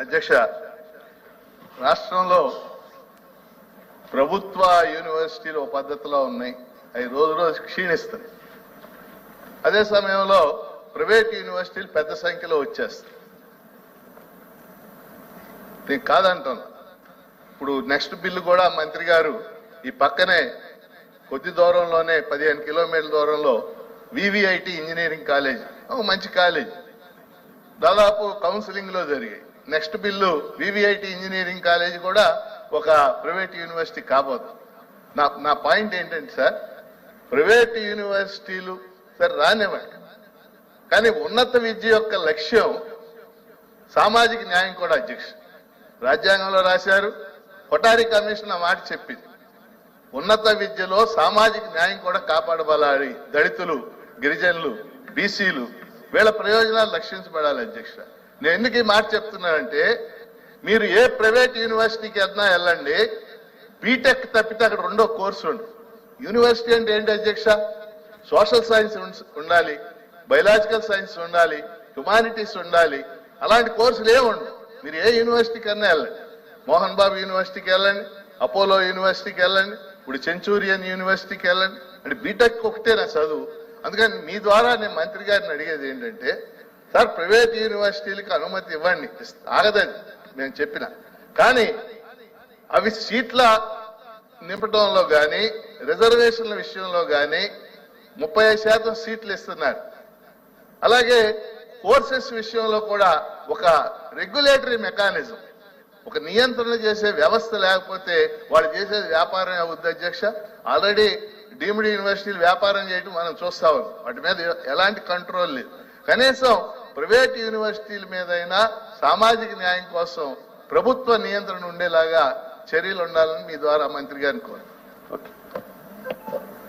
అధ్యక్ష రాష్ట్రంలో ప్రభుత్వ యూనివర్సిటీలు పద్ధతిలో ఉన్నాయి. అవి రోజు రోజు క్షీణిస్తాయి అదే సమయంలో ప్రైవేట్ యూనివర్సిటీలు పెద్ద సంఖ్యలో వచ్చేస్తాయి నేను కాదంటాను ఇప్పుడు నెక్స్ట్ బిల్లు కూడా మంత్రి గారు ఈ పక్కనే కొద్ది దూరంలోనే పదిహేను కిలోమీటర్ల దూరంలో వివిఐటి ఇంజనీరింగ్ కాలేజ్. ఒక మంచి కాలేజ్. దాదాపు కౌన్సిలింగ్లో జరిగాయి. నెక్స్ట్ బిల్లు వివిఐటి ఇంజనీరింగ్ కాలేజ్ కూడా ఒక ప్రైవేట్ యూనివర్సిటీ కాబోదు. నా నా పాయింట్ ఏంటంటే సార్ ప్రైవేట్ యూనివర్సిటీలు సరే రానివ్వండి. కానీ ఉన్నత విద్య యొక్క లక్ష్యం సామాజిక న్యాయం కూడా అధ్యక్ష. రాజ్యాంగంలో రాశారు కొటారి కమిషన్ ఆ మాట చెప్పింది. ఉన్నత విద్యలో సామాజిక న్యాయం కూడా కాపాడబలాలి దళితులు గిరిజనులు బీసీలు వీళ్ళ ప్రయోజనాలు రక్షించబడాలి అధ్యక్ష. నేను ఎందుకు ఈ మాట చెప్తున్నానంటే మీరు ఏ ప్రైవేట్ యూనివర్సిటీకి వెళ్తున్నా వెళ్ళండి బీటెక్ తప్పితే అక్కడ రెండో కోర్సు ఉండు. యూనివర్సిటీ అంటే ఏంటి అధ్యక్ష? సోషల్ సైన్స్ ఉండాలి బయలాజికల్ సైన్స్ ఉండాలి హ్యుమానిటీస్ ఉండాలి అలాంటి కోర్సులు ఏమి మీరు ఏ యూనివర్సిటీకి అన్నా వెళ్ళండి. మోహన్ బాబు యూనివర్సిటీకి వెళ్ళండి అపోలో యూనివర్సిటీకి వెళ్ళండి ఇప్పుడు సెంచూరియన్ యూనివర్సిటీకి వెళ్ళండి. అంటే బీటెక్ ఒకటేనా చదువు? అందుకని మీ ద్వారా నేను మంత్రి గారిని అడిగేది ఏంటంటే సార్ ప్రైవేట్ యూనివర్సిటీలకు అనుమతి ఇవ్వండి. ఆగదని నేను చెప్పిన. కానీ అవి సీట్ల నింపడంలో కానీ రిజర్వేషన్ల విషయంలో కానీ ముప్పై శాతం సీట్లు ఇస్తున్నారు. అలాగే కోర్సెస్ విషయంలో కూడా ఒక రెగ్యులేటరీ మెకానిజం. ఒక నియంత్రణ చేసే వ్యవస్థ లేకపోతే వాళ్ళు చేసేది వ్యాపారం అవుద్ది అధ్యక్ష. ఆల్రెడీ డీమ్డ్ యూనివర్సిటీలు వ్యాపారం చేయడం మనం చూస్తా ఉన్నాం. వాటి మీద ఎలాంటి కంట్రోల్ లేదు. కనీసం ప్రైవేట్ యూనివర్సిటీల మీదైనా సామాజిక న్యాయం కోసం ప్రభుత్వ నియంత్రణ ఉండేలాగా చర్యలు ఉండాలని మీ ద్వారా మంత్రి గారిని కోరు ఓకే.